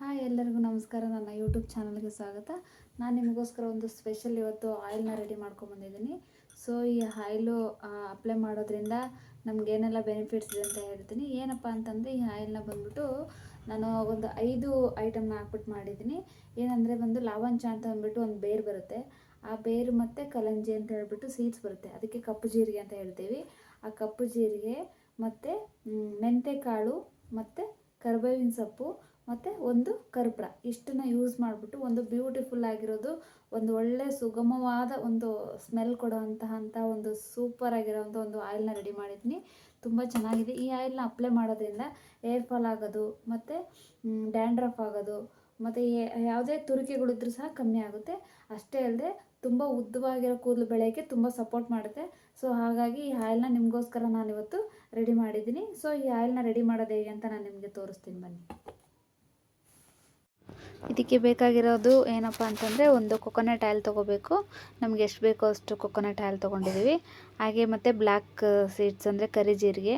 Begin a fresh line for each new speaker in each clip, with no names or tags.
Hi ಎಲ್ಲರಿಗೂ ನಮಸ್ಕಾರ. ನನ್ನ ಯೂಟ್ಯೂಬ್ ಚಾನಲ್ಗೆ ಸ್ವಾಗತ. ನಾನು ನಿಮಗೋಸ್ಕರ ಒಂದು ಸ್ಪೆಷಲ್ ಇವತ್ತು ಆಯಿಲ್ನ ರೆಡಿ ಮಾಡ್ಕೊಂಬಂದಿದ್ದೀನಿ ಸೊ ಈ ಆಯಿಲು ಅಪ್ಲೈ ಮಾಡೋದ್ರಿಂದ ನಮಗೇನೆಲ್ಲ ಬೆನಿಫಿಟ್ಸ್ ಇದೆ ಅಂತ ಹೇಳ್ತೀನಿ. ಏನಪ್ಪ ಅಂತಂದರೆ, ಈ ಆಯಿಲ್ನ ಬಂದ್ಬಿಟ್ಟು ನಾನು ಒಂದು ಐದು ಐಟಮ್ನ ಹಾಕ್ಬಿಟ್ಟು ಮಾಡಿದ್ದೀನಿ. ಏನಂದರೆ ಬಂದು ಲಾವಂಚ ಅಂತ ಅಂದ್ಬಿಟ್ಟು ಒಂದು ಬೇರು ಬರುತ್ತೆ. ಆ ಬೇರು ಮತ್ತು ಕಲಂಜಿ ಅಂತ ಹೇಳ್ಬಿಟ್ಟು ಸೀಡ್ಸ್ ಬರುತ್ತೆ. ಅದಕ್ಕೆ ಕಪ್ಪು ಜೀರಿಗೆ ಅಂತ ಹೇಳ್ತೀವಿ. ಆ ಕಪ್ಪು ಜೀರಿಗೆ ಮತ್ತು ಮೆಂತೆ ಕಾಳು ಮತ್ತು ಕರ್ಬೇವಿನ ಸೊಪ್ಪು ಮತ್ತು ಒಂದು ಕರ್ಪೂರ. ಇಷ್ಟನ್ನ ಯೂಸ್ ಮಾಡಿಬಿಟ್ಟು ಒಂದು ಬ್ಯೂಟಿಫುಲ್ ಆಗಿರೋದು, ಒಂದು ಒಳ್ಳೆ ಸುಗಮವಾದ ಒಂದು ಸ್ಮೆಲ್ ಕೊಡುವಂತಹ ಒಂದು ಸೂಪರ್ ಆಗಿರೋವಂಥ ಒಂದು ಆಯಿಲ್ನ ರೆಡಿ ಮಾಡಿದ್ದೀನಿ. ತುಂಬ ಚೆನ್ನಾಗಿದೆ. ಈ ಆಯಿಲ್ನ ಅಪ್ಲೈ ಮಾಡೋದ್ರಿಂದ ಏರ್ ಫಾಲ್ ಆಗೋದು, ಮತ್ತು ಡ್ಯಾಂಡ್ರಫ್ ಆಗೋದು, ಮತ್ತು ಯಾವುದೇ ತುರಿಕೆಗಳಿದ್ರೂ ಸಹ ಕಮ್ಮಿ ಆಗುತ್ತೆ. ಅಷ್ಟೇ ಅಲ್ಲದೆ ತುಂಬ ಉದ್ದವಾಗಿರೋ ಕೂದಲು ಬೆಳೆಯೋಕ್ಕೆ ತುಂಬ ಸಪೋರ್ಟ್ ಮಾಡುತ್ತೆ. ಸೊ ಹಾಗಾಗಿ ಈ ಆಯಿಲ್ನ ನಿಮಗೋಸ್ಕರ ನಾನಿವತ್ತು ರೆಡಿ ಮಾಡಿದ್ದೀನಿ. ಸೊ ಈ ಆಯಿಲ್ನ ರೆಡಿ ಮಾಡೋದು ಹೇಗೆ ಅಂತ ನಾನು ನಿಮಗೆ ತೋರಿಸ್ತೀನಿ ಬನ್ನಿ. ಇದಕ್ಕೆ ಬೇಕಾಗಿರೋದು ಏನಪ್ಪ ಅಂತಂದರೆ ಒಂದು ಕೊಕೊನಟ್ ಆಯಿಲ್ ತೊಗೋಬೇಕು. ನಮಗೆ ಎಷ್ಟು ಬೇಕೋ ಅಷ್ಟು ಕೊಕೊನಟ್ ಆಯಿಲ್ ತೊಗೊಂಡಿದ್ದೀವಿ ಹಾಗೆ ಮತ್ತು ಬ್ಲ್ಯಾಕ್ ಸೀಡ್ಸ್ ಅಂದರೆ ಕರಿ ಜೀರಿಗೆ,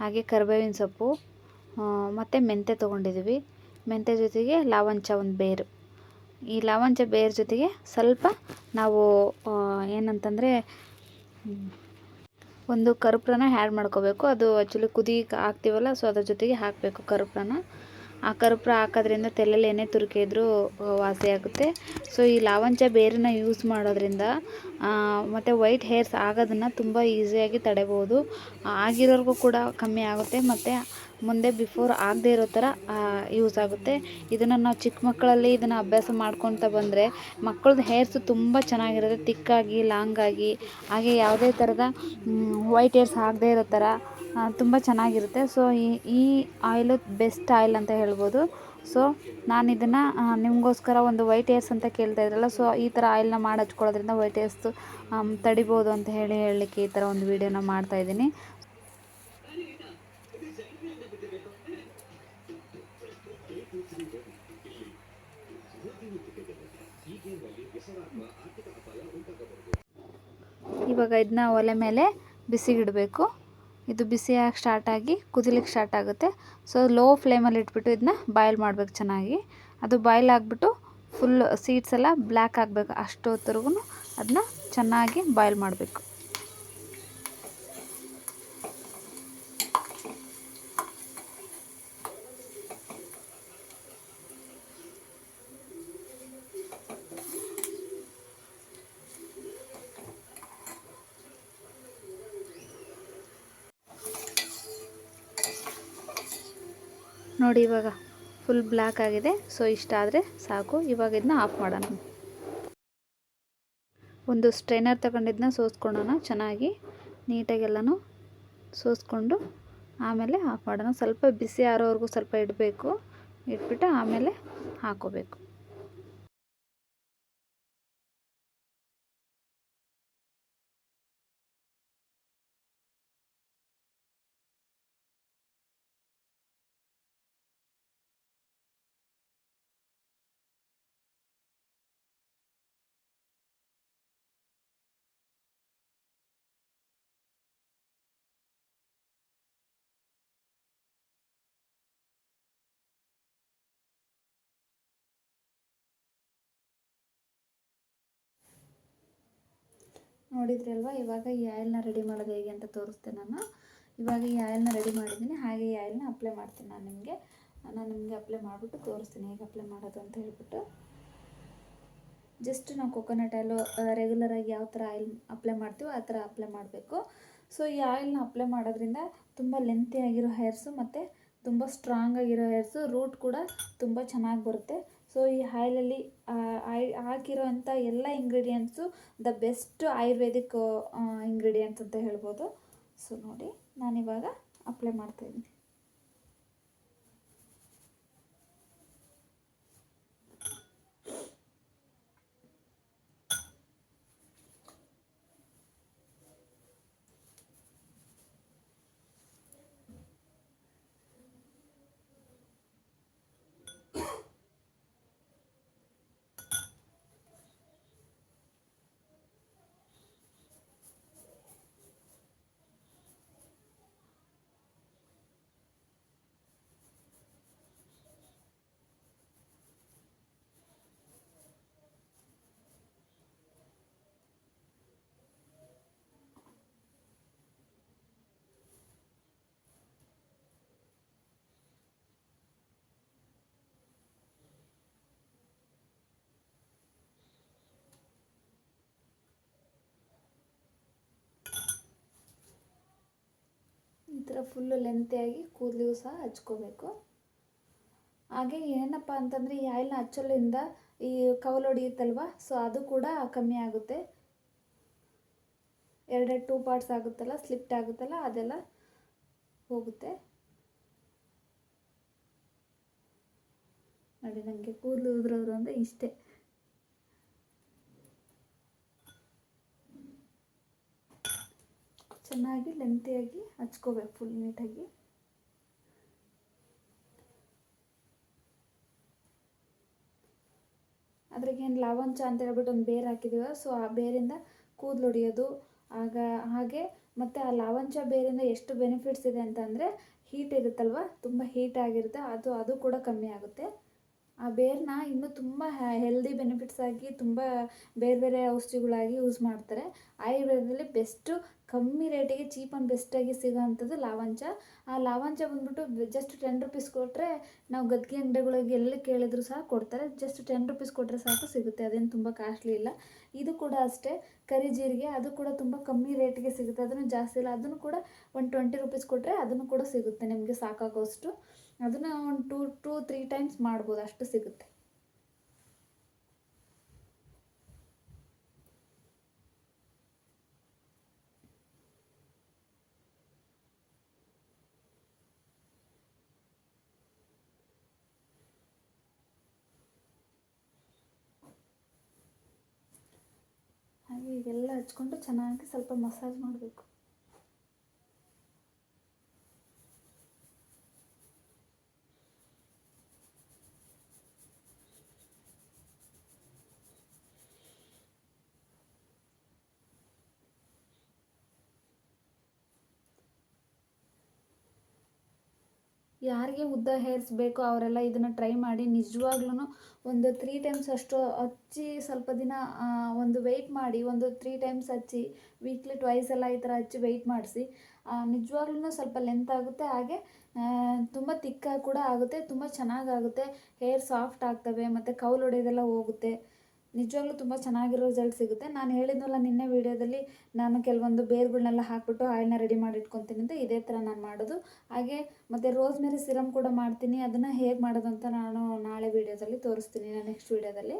ಹಾಗೆ ಕರಿಬೇವಿನ ಸೊಪ್ಪು ಮತ್ತು ಮೆಂತೆ ತೊಗೊಂಡಿದ್ದೀವಿ ಮೆಂತೆ ಜೊತೆಗೆ ಲಾವಂಚ ಒಂದು ಬೇರು. ಈ ಲಾವಂಚ ಬೇರ್ ಜೊತೆಗೆ ಸ್ವಲ್ಪ ನಾವು ಏನಂತಂದರೆ ಒಂದು ಕರ್ಪೂರನ ಆ್ಯಡ್ ಮಾಡ್ಕೋಬೇಕು. ಅದು ಆ್ಯಕ್ಚುಲಿ ಕುದಿ ಹಾಕ್ತೀವಲ್ಲ ಸೊ ಅದ್ರ ಜೊತೆಗೆ ಹಾಕಬೇಕು ಕರ್ಪೂರನ. ಆ ಕರ್ಪೂರ ಹಾಕೋದ್ರಿಂದ ತಲೆಯಲ್ಲಿ ಎಣ್ಣೆ ತುರುಕಿದ್ರು ವಾಸಿ ಆಗುತ್ತೆ. ಸೊ ಈ ಲಾವಂಚ ಬೇರನ್ನ ಯೂಸ್ ಮಾಡೋದ್ರಿಂದ ಮತ್ತು ವೈಟ್ ಹೇರ್ಸ್ ಆಗೋದನ್ನು ತುಂಬ ಈಸಿಯಾಗಿ ತಡೆಬೋದು. ಆಗಿರೋರಿಗೂ ಕೂಡ ಕಮ್ಮಿ ಆಗುತ್ತೆ, ಮತ್ತು ಮುಂದೆ ಬಿಫೋರ್ ಆಗದೆ ಇರೋ ಥರ ಯೂಸ್ ಆಗುತ್ತೆ. ಇದನ್ನು ನಾವು ಚಿಕ್ಕ ಮಕ್ಕಳಲ್ಲಿ ಇದನ್ನು ಅಭ್ಯಾಸ ಮಾಡ್ಕೊತ ಬಂದರೆ ಮಕ್ಕಳದ್ದು ಹೇರ್ಸು ತುಂಬ ಚೆನ್ನಾಗಿರುತ್ತೆ ತಿಕ್ಕಾಗಿ ಲಾಂಗಾಗಿ ಹಾಗೆ ಯಾವುದೇ ಥರದ ವೈಟ್ ಹೇರ್ಸ್ ಆಗದೆ ಇರೋ ಥರ ತುಂಬ ಚೆನ್ನಾಗಿರುತ್ತೆ. ಸೊ ಈ ಈ ಆಯಿಲು ಬೆಸ್ಟ್ ಆಯಿಲ್ ಅಂತ ಹೇಳ್ಬೋದು. ಸೊ ನಾನು ಇದನ್ನು ನಿಮಗೋಸ್ಕರ ಒಂದು ವೈಟ್ ಹೇರ್ಸ್ ಅಂತ ಕೇಳ್ತಾ ಇದ್ರಲ್ಲ ಸೊ ಈ ಥರ ಆಯಿಲ್ನ ಮಾಡಿ ಹಚ್ಕೊಳ್ಳೋದ್ರಿಂದ ವೈಟ್ ಹೇರ್ಸ್ ತಡಿಬೋದು ಅಂತ ಹೇಳಿ ಹೇಳಲಿಕ್ಕೆ ಈ ಥರ ಒಂದು ವೀಡಿಯೋನ ಮಾಡ್ತಾಯಿದ್ದೀನಿ ಇವಾಗ ಇದನ್ನ ಒಲೆ ಮೇಲೆ ಬಿಸಿಗಿಡಬೇಕು. ಇದು ಬಿಸಿಯಾಗಿ ಸ್ಟಾರ್ಟ್ ಆಗಿ ಕುದಿಲಿಕ್ಕೆ ಸ್ಟಾರ್ಟ್ ಆಗುತ್ತೆ. ಸೊ ಲೋ ಫ್ಲೇಮಲ್ಲಿ ಇಟ್ಬಿಟ್ಟು ಇದನ್ನ ಬಾಯ್ಲ್ ಮಾಡಬೇಕು ಚೆನ್ನಾಗಿ. ಅದು ಬಾಯ್ಲ್ ಆಗಿಬಿಟ್ಟು ಫುಲ್ ಸೀಡ್ಸ್ ಎಲ್ಲ ಬ್ಲ್ಯಾಕ್ ಆಗಬೇಕು ಅಷ್ಟೊತ್ತರೆಗೂ ಅದನ್ನ ಚೆನ್ನಾಗಿ ಬಾಯ್ಲ್ ಮಾಡಬೇಕು. ನೋಡಿ ಇವಾಗ ಫುಲ್ ಬ್ಲ್ಯಾಕ್ ಆಗಿದೆ. ಸೊ ಇಷ್ಟ ಆದರೆ ಸಾಕು. ಇವಾಗ ಇದನ್ನ ಆಫ್ ಮಾಡೋಣ. ಒಂದು ಸ್ಟ್ರೈನರ್ ತಗೊಂಡಿದ್ದನ್ನ ಸೋಸ್ಕೊಳ್ಳೋಣ ಚೆನ್ನಾಗಿ ನೀಟಾಗೆಲ್ಲನೂ ಸೋಸ್ಕೊಂಡು ಆಮೇಲೆ ಆಫ್ ಮಾಡೋಣ. ಸ್ವಲ್ಪ ಬಿಸಿ ಆರೋವರೆಗೂ ಸ್ವಲ್ಪ ಇಡಬೇಕು. ಇಟ್ಬಿಟ್ಟು ಆಮೇಲೆ ಹಾಕೋಬೇಕು. ನೋಡಿದ್ರಲ್ವ? ಇವಾಗ ಈ ಆಯಿಲ್ನ ರೆಡಿ ಮಾಡೋದು ಹೇಗೆ ಅಂತ ತೋರಿಸ್ತೆ ನಾನು. ಇವಾಗ ಈ ಆಯಿಲ್ನ ರೆಡಿ ಮಾಡಿದ್ದೀನಿ. ಹಾಗೆ ಈ ಆಯಿಲ್ನ ಅಪ್ಲೈ ಮಾಡ್ತೀನಿ ನಾನು ನಿಮಗೆ. ನಾನು ನಿಮಗೆ ಅಪ್ಲೈ ಮಾಡಿಬಿಟ್ಟು ತೋರಿಸ್ತೀನಿ ಹೇಗೆ ಅಪ್ಲೈ ಮಾಡೋದು ಅಂತ ಹೇಳ್ಬಿಟ್ಟು. ಜಸ್ಟ್ ನಾವು ಕೊಕೊನಟ್ ಆಯಿಲು ರೆಗ್ಯುಲರಾಗಿ ಯಾವ ಥರ ಆಯಿಲ್ ಅಪ್ಲೈ ಮಾಡ್ತೀವೋ ಆ ಥರ ಅಪ್ಲೈ ಮಾಡಬೇಕು. ಸೊ ಈ ಆಯಿಲ್ನ ಅಪ್ಲೈ ಮಾಡೋದ್ರಿಂದ ತುಂಬ ಲೆಂತಿ ಆಗಿರೋ ಹೇರ್ಸು ಮತ್ತು ತುಂಬ ಸ್ಟ್ರಾಂಗ್ ಆಗಿರೋ ಹೇರ್ಸು ರೂಟ್ ಕೂಡ ತುಂಬ ಚೆನ್ನಾಗಿ ಬರುತ್ತೆ. ಸೊ ಈ ಆಯಿಲಲ್ಲಿ ಆಯ್ ಹಾಕಿರೋವಂಥ ಎಲ್ಲ ingredients the best Ayurvedic ingredients ಅಂತ ಹೇಳ್ಬೋದು. ಸೊ ನೋಡಿ, ನಾನಿವಾಗ ಅಪ್ಲೈ ಮಾಡ್ತಾಯಿದ್ದೀನಿ ಥರ ಫುಲ್ಲು ಲೆಂತಿಯಾಗಿ ಕೂದಲಿಗೂ ಸಹ ಹಚ್ಕೋಬೇಕು. ಹಾಗೆ ಏನಪ್ಪ ಅಂತಂದರೆ ಈ ಆಯಿಲ್ನ ಹಚ್ಚೋದ್ರಿಂದ ಈ ಕವಲು ಹೊಡಿಯುತ್ತಲ್ವ ಸೊ ಅದು ಕೂಡ ಕಮ್ಮಿ ಆಗುತ್ತೆ. ಎರಡೆರಡು ಟೂ ಪಾರ್ಟ್ಸ್ ಆಗುತ್ತಲ್ಲ ಸ್ಲಿಪ್ಟ್ ಆಗುತ್ತಲ್ಲ, ಅದೆಲ್ಲ ಹೋಗುತ್ತೆ. ನೋಡಿ ನನಗೆ ಕೂದಲು ಉದುರೋದ್ರು ಅಂದರೆ ಇಷ್ಟೇ. ಚೆನ್ನಾಗಿ ಲೆಂತಿಯಾಗಿ ಹಚ್ಕೋಬೇಕು ಫುಲ್ ನೀಟಾಗಿ ಅದ್ರಾಗೇನು ಲಾವಂಚ ಅಂತ ಹೇಳ್ಬಿಟ್ಟು ಒಂದು ಬೇರು ಹಾಕಿದೀವ ಸೊ ಆ ಬೇರಿಂದ ಕೂದಲು ಹೊಡಿಯೋದು, ಆಗ ಹಾಗೆ ಮತ್ತು ಆ ಲಾವಂಚ ಬೇರಿಂದ ಎಷ್ಟು ಬೆನಿಫಿಟ್ಸ್ ಇದೆ ಅಂತಂದರೆ ಹೀಟ್ ಇರುತ್ತಲ್ವ, ತುಂಬ ಹೀಟ್ ಆಗಿರುತ್ತೆ, ಅದು ಅದು ಕೂಡ ಕಮ್ಮಿ ಆಗುತ್ತೆ. ಆ ಬೇರನ್ನ ಇನ್ನೂ ತುಂಬ ಹೆಲ್ದಿ ಬೆನಿಫಿಟ್ಸ್ ಆಗಿ ತುಂಬ ಬೇರೆ ಬೇರೆ ಔಷಧಿಗಳಾಗಿ ಯೂಸ್ ಮಾಡ್ತಾರೆ. ಆಯುರ್ವೇದದಲ್ಲಿ ಬೆಸ್ಟು ಕಮ್ಮಿ ರೇಟಿಗೆ ಚೀಪ್ ಆ್ಯಂಡ್ ಬೆಸ್ಟಾಗಿ ಸಿಗೋವಂಥದ್ದು ಲಾವಂಚ. ಆ ಲಾವಂಚ ಬಂದ್ಬಿಟ್ಟು ಜಸ್ಟ್ ಟೆನ್ ರುಪೀಸ್ ಕೊಟ್ಟರೆ ನಾವು ಗದ್ಗೆ ಅಂಗಡಿಗಳಿಗೆ ಎಲ್ಲಿ ಕೇಳಿದ್ರು ಸಹ ಕೊಡ್ತಾರೆ. ಜಸ್ಟ್ ಟೆನ್ ರುಪೀಸ್ ಕೊಟ್ಟರೆ ಸಾಕು, ಸಿಗುತ್ತೆ. ಅದೇನು ತುಂಬ ಕಾಸ್ಟ್ಲಿ ಇಲ್ಲ. ಇದು ಕೂಡ ಅಷ್ಟೇ. ಕರಿ ಜೀರಿಗೆ, ಅದು ಕೂಡ ತುಂಬ ಕಮ್ಮಿ ರೇಟಿಗೆ ಸಿಗುತ್ತೆ. ಅದನ್ನು ಜಾಸ್ತಿ ಇಲ್ಲ. ಅದನ್ನು ಕೂಡ ಒಂದು ಟ್ವೆಂಟಿ ರುಪೀಸ್ ಕೊಟ್ಟರೆ ಅದನ್ನು ಕೂಡ ಸಿಗುತ್ತೆ. ನಿಮಗೆ ಸಾಕಾಗೋಷ್ಟು ಅದನ್ನು ಒಂದು ಟೂ ಟೂ ತ್ರೀ ಟೈಮ್ಸ್ ಮಾಡ್ಬೋದು. ಅಷ್ಟು ಸಿಗುತ್ತೆ. ಹಾಗೆ ಇದೆಲ್ಲ ಹಚ್ಕೊಂಡು ಚೆನ್ನಾಗಿ ಸ್ವಲ್ಪ ಮಸಾಜ್ ಮಾಡಬೇಕು. ಯಾರಿಗೆ ಉದ್ದ ಹೇರ್ಸ್ ಬೇಕೋ ಅವರೆಲ್ಲ ಇದನ್ನು ಟ್ರೈ ಮಾಡಿ ನಿಜವಾಗ್ಲೂ ಒಂದು ತ್ರೀ ಟೈಮ್ಸ್ ಅಷ್ಟು ಹಚ್ಚಿ ಸ್ವಲ್ಪ ದಿನ ಒಂದು ವೆಯ್ಟ್ ಮಾಡಿ, ಒಂದು ತ್ರೀ ಟೈಮ್ಸ್ ಹಚ್ಚಿ ವೀಕ್ಲಿ ಟ್ವೈಸ್ ಎಲ್ಲ ಈ ಥರ ಹಚ್ಚಿ ವೆಯ್ಟ್ ಮಾಡಿಸಿ ನಿಜವಾಗ್ಲೂ ಸ್ವಲ್ಪ ಲೆಂತ್ ಆಗುತ್ತೆ, ಹಾಗೆ ತುಂಬ ತಿಕ್ಕಾಗಿ ಕೂಡ ಆಗುತ್ತೆ, ತುಂಬ ಚೆನ್ನಾಗಾಗುತ್ತೆ ಹೇರ್ ಸಾಫ್ಟ್ ಆಗ್ತವೆ, ಮತ್ತು ಕೌಲ್ ಹೊಡೆಯೋದೆಲ್ಲ ಹೋಗುತ್ತೆ. ನಿಜವಾಗ್ಲೂ ತುಂಬ ಚೆನ್ನಾಗಿರೋ ರಿಸಲ್ಟ್ ಸಿಗುತ್ತೆ. ನಾನು ಹೇಳಿದ್ನಲ್ಲ ನಿನ್ನೆ ವೀಡಿಯೋದಲ್ಲಿ ನಾನು ಕೆಲವೊಂದು ಬೇರ್ಗಳನ್ನೆಲ್ಲ ಹಾಕ್ಬಿಟ್ಟು ಆಯಿಲ್ನ ರೆಡಿ ಮಾಡಿ ಇಟ್ಕೊತೀನಿ ಅಂತ ಇದೇ ಥರ ನಾನು ಮಾಡೋದು. ಹಾಗೆ ಮತ್ತು ರೋಸ್ಮೇರಿ ಸಿರಮ್ ಕೂಡ ಮಾಡ್ತೀನಿ. ಅದನ್ನು ಹೇಗೆ ಮಾಡೋದು ಅಂತ ನಾನು ನಾಳೆ ವೀಡಿಯೋದಲ್ಲಿ ತೋರಿಸ್ತೀನಿ ನೆಕ್ಸ್ಟ್ ವೀಡಿಯೋದಲ್ಲಿ.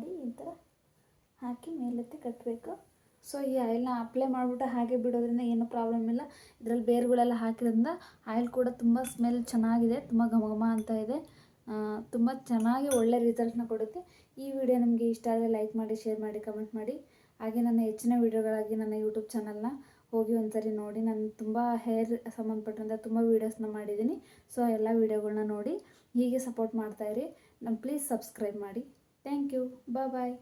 ನೋಡಿ ಈ ಥರ ಹಾಕಿ ಮೇಲೆತ್ತಿ ಕಟ್ಟಬೇಕು ಸೊ ಈ ಆಯಿಲ್ನ ಅಪ್ಲೈ ಮಾಡಿಬಿಟ್ಟು ಹಾಗೆ ಬಿಡೋದ್ರಿಂದ ಏನೂ ಪ್ರಾಬ್ಲಮ್ ಇಲ್ಲ. ಇದರಲ್ಲಿ ಬೇರುಗಳೆಲ್ಲ ಹಾಕಿರೋದ್ರಿಂದ ಆಯಿಲ್ ಕೂಡ ತುಂಬ ಸ್ಮೆಲ್ ಚೆನ್ನಾಗಿದೆ, ತುಂಬ ಘಮ ಘಮ ಅಂತ ಇದೆ. ತುಂಬ ಚೆನ್ನಾಗಿ ಒಳ್ಳೆ ರಿಸಲ್ಟ್ನ ಕೊಡುತ್ತೆ. ಈ ವಿಡಿಯೋ ನಿಮಗೆ ಇಷ್ಟ ಆದರೆ ಲೈಕ್ ಮಾಡಿ ಶೇರ್ ಮಾಡಿ ಕಮೆಂಟ್ ಮಾಡಿ. ಹಾಗೆ ನನ್ನ ಹೆಚ್ಚಿನ ವೀಡಿಯೋಗಳಾಗಿ ನನ್ನ ಯೂಟ್ಯೂಬ್ ಚಾನಲ್ನ ಹೋಗಿ ಒಂದ್ಸರಿ ನೋಡಿ. ನಾನು ತುಂಬ ಹೇರ್ ಸಂಬಂಧಪಟ್ಟಂಥ ತುಂಬ ವೀಡಿಯೋಸ್ನ ಮಾಡಿದ್ದೀನಿ. ಸೊ ಎಲ್ಲ ವೀಡಿಯೋಗಳನ್ನ ನೋಡಿ. ಹೀಗೆ ಸಪೋರ್ಟ್ ಮಾಡ್ತಾಯಿರಿ ನಾನು ಪ್ಲೀಸ್ ಸಬ್ಸ್ಕ್ರೈಬ್ ಮಾಡಿ. Thank you bye bye